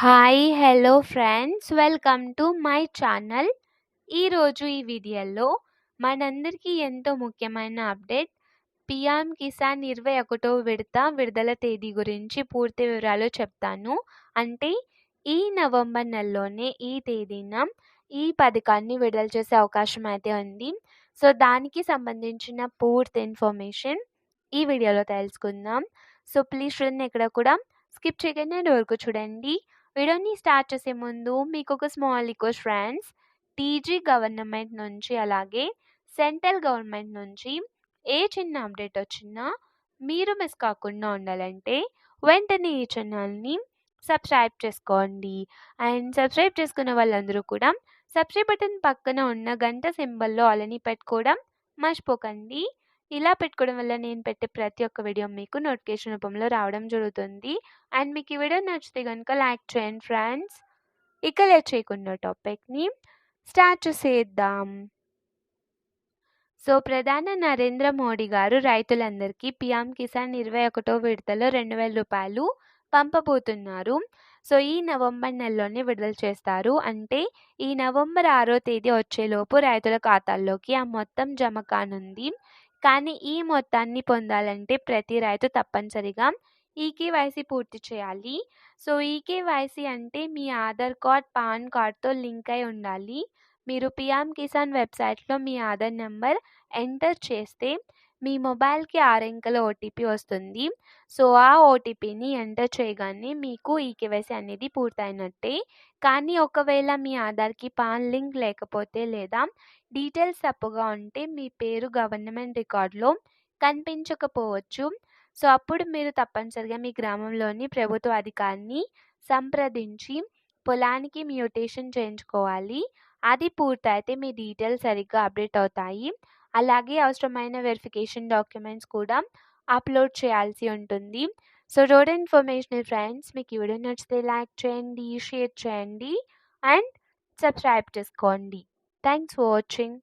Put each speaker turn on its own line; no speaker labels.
Hi hello friends welcome to my channel ఈరోజు ఈ వీడియోలో మనందరికీ ఎంతో ముఖ్యమైన అప్డేట్. పిఎం కిసాన్ ఇరవై ఒకటో విడత విడుదల తేదీ గురించి పూర్తి వివరాలు చెప్తాను. అంటే ఈ నవంబర్ నెలలోనే ఈ తేదీన ఈ పథకాన్ని విడుదల చేసే అవకాశం అయితే ఉంది. సో దానికి సంబంధించిన పూర్తి ఇన్ఫర్మేషన్ ఈ వీడియోలో తెలుసుకుందాం. సో ప్లీజ్ చూడండి ఇక్కడ కూడా. స్కిప్ చేయకుండా వరకు చూడండి. వీడియోని స్టార్ట్ చేసే ముందు మీకు ఒక small request friends TG government నుంచి అలాగే సెంట్రల్ గవర్నమెంట్ నుంచి ఏ చిన్న అప్డేట్ వచ్చినా మీరు మిస్ కాకుండా ఉండాలంటే వెంటనే ఈ ఛానల్ని సబ్స్క్రైబ్ చేసుకోండి. అండ్ సబ్స్క్రైబ్ చేసుకున్న వాళ్ళందరూ కూడా సబ్స్క్రైబ్ బటన్ పక్కన ఉన్న గంట సింబల్లో అలాని పెట్టుకోవడం మర్చిపోకండి. ఇలా పెట్టుకోవడం వల్ల నేను పెట్టే ప్రతి ఒక్క వీడియో మీకు నోటిఫికేషన్ రూపంలో రావడం జరుగుతుంది. అండ్ మీకు ఈ వీడియో నచ్చితే కనుక లైక్ చేయండి ఫ్రెండ్స్. ఇక లేట్ చేయకుండా టాపిక్ని స్టార్ట్ చేసేద్దాం. సో ప్రధాని నరేంద్ర మోడీ గారు రైతులందరికీ పిఎం కిసాన్ ఇరవై ఒకటో విడతలో రెండు వేల రూపాయలు పంపబోతున్నారు. సో ఈ నవంబర్ నెలలోనే విడుదల చేస్తారు. అంటే ఈ నవంబర్ ఆరో తేదీ వచ్చేలోపు రైతుల ఖాతాల్లోకి ఆ మొత్తం జమ కానుంది. కానీ ఈ మొత్తాన్ని పొందాలంటే ప్రతి రైతు తప్పనిసరిగా ఈకేవైసీ పూర్తి చేయాలి. సో ఈకేవైసీ అంటే మీ ఆధార్ కార్డ్ పాన్ కార్డ్తో లింక్ అయి ఉండాలి. మీరు పిఎం కిసాన్ వెబ్సైట్లో మీ ఆధార్ నెంబర్ ఎంటర్ చేస్తే మీ మొబైల్కి ఆరు అంకెల ఓటీపీ వస్తుంది. సో ఆ ఓటీపీని ఎంటర్ చేయగానే మీకు ఈ కేవైసీ అనేది పూర్తయినట్టే. కానీ ఒకవేళ మీ ఆధార్కి పాన్ లింక్ లేకపోతే లేదా డీటెయిల్స్ తప్పుగా ఉంటే మీ పేరు గవర్నమెంట్ రికార్డులో కనిపించకపోవచ్చు. సో అప్పుడు మీరు తప్పనిసరిగా మీ గ్రామంలోని ప్రభుత్వ అధికారిని సంప్రదించి పొలానికి మ్యూటేషన్ చేయించుకోవాలి. అది పూర్తయితే మీ డీటెయిల్స్ సరిగ్గా అప్డేట్ అవుతాయి. అలాగే అవసరమైన వెరిఫికేషన్ డాక్యుమెంట్స్ కూడా అప్లోడ్ చేయాల్సి ఉంటుంది. సో రోడ్ ఇన్ఫర్మేషన్ ఫ్రెండ్స్ మీకు ఈ వీడియో నచ్చితే లైక్ చేయండి షేర్ చేయండి అండ్ సబ్స్క్రైబ్ చేసుకోండి. Thanks for watching